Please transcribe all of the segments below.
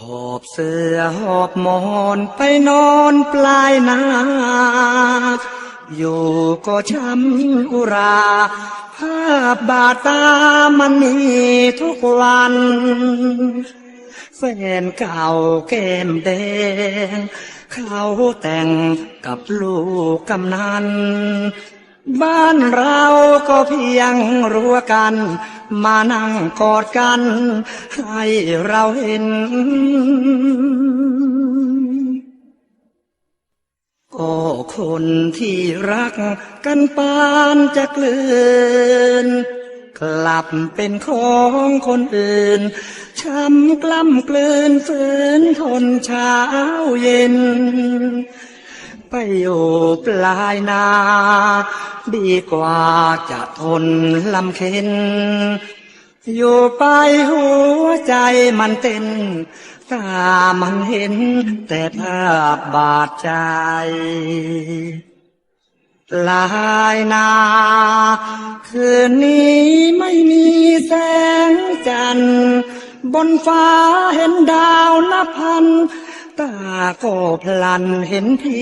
หอบเสื้อหอบหมอนไปนอนปลายนาอยู่ก็ช้ำอุรา ภาพบาดตามันมีทุกวันแฟนเก่าแก้มแดง เขาแต่งกับลูกกำนัน บ้านเราก็เพียงรั้วกัน มานั่งกอดกัน ให้เราเห็น ก็คนที่รักกันปานจะกลืนกลับเป็นของคนอื่น ช้ำกล้ำกลืนฝืนทนเช้าเย็น ไปอยู่ปลายนา ดีกว่าจะทนลำเค็น อยู่ไปหัวใจมันเต้นตามันเห็น แต่ภาพบาดใจลายนา คืนนี้ไม่มีแสงจันทร์บนฟ้าเห็นดาวนับพัน ตาก็พลันเห็นผี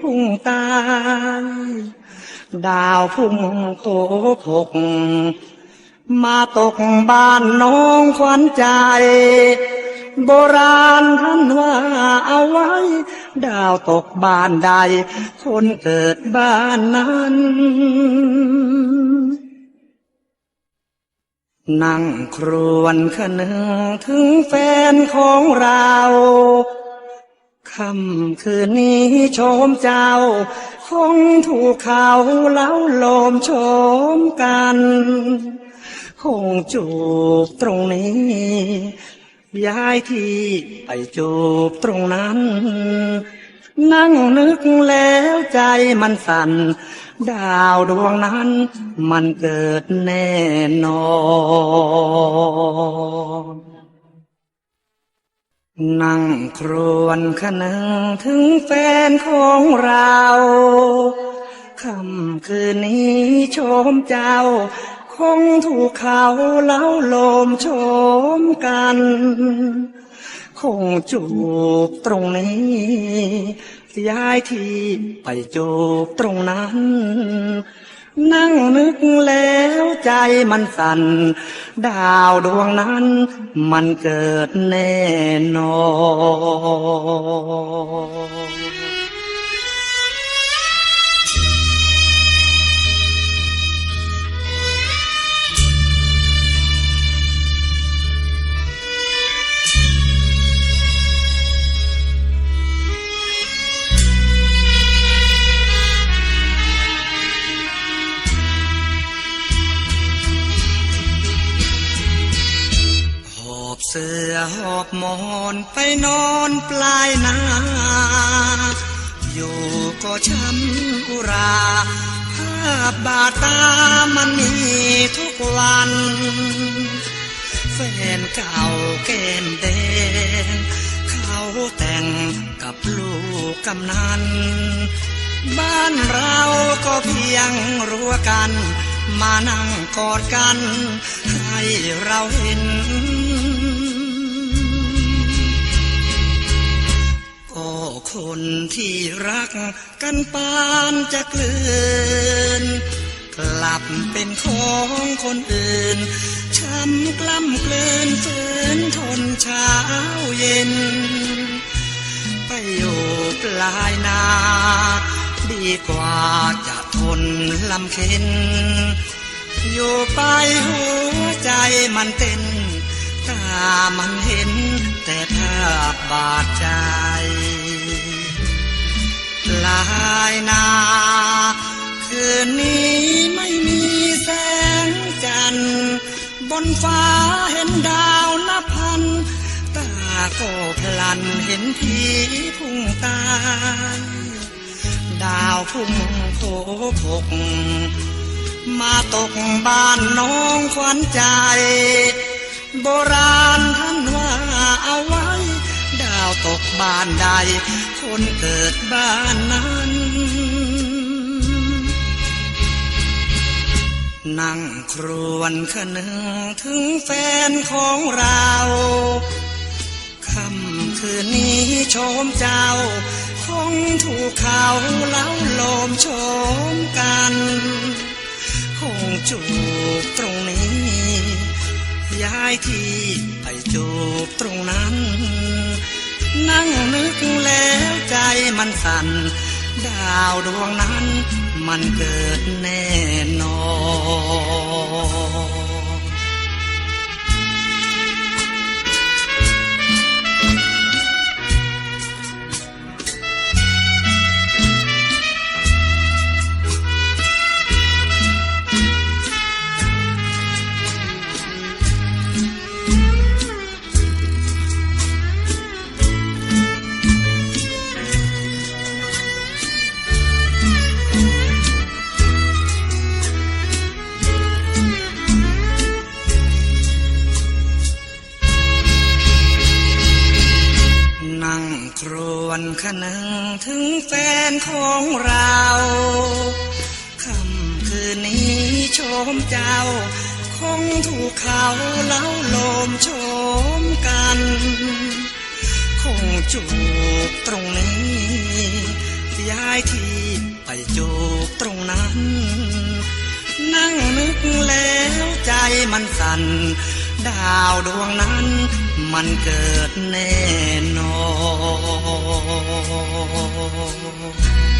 พุ่งตาย ดาวพุ่งโตพกมาตกบ้านน้องขวัญใจ โบราณท่านว่าเอาไว้ ดาวตกบ้านใด คนเกิดบ้านนั้น นั่งครวนคะนึงถึงแฟนของเรา ค่ำคืนนี้โชมเจ้า คงถูกเขาเล้าลมโชมกัน คงจูบตรงนี้ ย้ายที่ไปจูบตรงนั้น นั่งนึกแล้วใจมันสั่น ดาวดวงนั้นมันเกิดแน่นอน นั่งครวนคะนึงถึงแฟนของเราคำคืนนี้ชมเจ้า คงถูกเขาเล้าโลมชมกัน คงจูบตรงนี้ย้ายที่ไปจูบตรงนั้น นั่งนึกแล้วใจมันสั่น ดาวดวงนั้น มันเกิดแน่นอน สือหอบหมอนไปนอนปลายนาอยู่ก็ช้ำอุราภาพบาดตามันมีทุกวันแฟนเก่าแก้มแดงเขาแต่งกับลูกกำนัน บ้านเราก็เพียงรั้วกัน มานั่งกอดกัน ให้เราเห็น คนที่รักกันปานจะกลืน กลับเป็นของคนอื่น ช้ำกล้ำกลืนฝืนทนเช้าเย็น ไปอยู่ปลายนา ดีกว่าจะทนลำเค็นอยู่ไปหัวใจมันเต้นตามันเห็นแต่ภาพบาดใจ ลายนา คืนนี้ไม่มีแสงจันทร์บนฟ้าเห็นดาวนับพัน ตาก็พลันเห็นผีพุ่งตายดาวพุ่งโผพกมาตกบ้านน้องขวัญใจ โบราณ ตกบ้านใด คนเกิดบ้านนั้น นั่งครวนคนึงถึงแฟนของเราค่ชมเจ้า คงถูกเขาเล้าลมโชมกัน คงจูบตรงนี้ ย้ายที่ไปจูบตรงนั้น นั่งนึกแล้วใจมันสั่น ดาวดวงนั้นมันเกิดแน่นอน วนคะนึงถึงแฟนของเราคำคืนนี้โชมเจ้า คงถูกเขาเล้าลมโชมกัน คงจูบตรงนี้ย้ายที่ไปจูบตรงนั้น นั่งนึกแล้วใจมันสั่นดาวดวงนั้น มันเกิดแน่นอน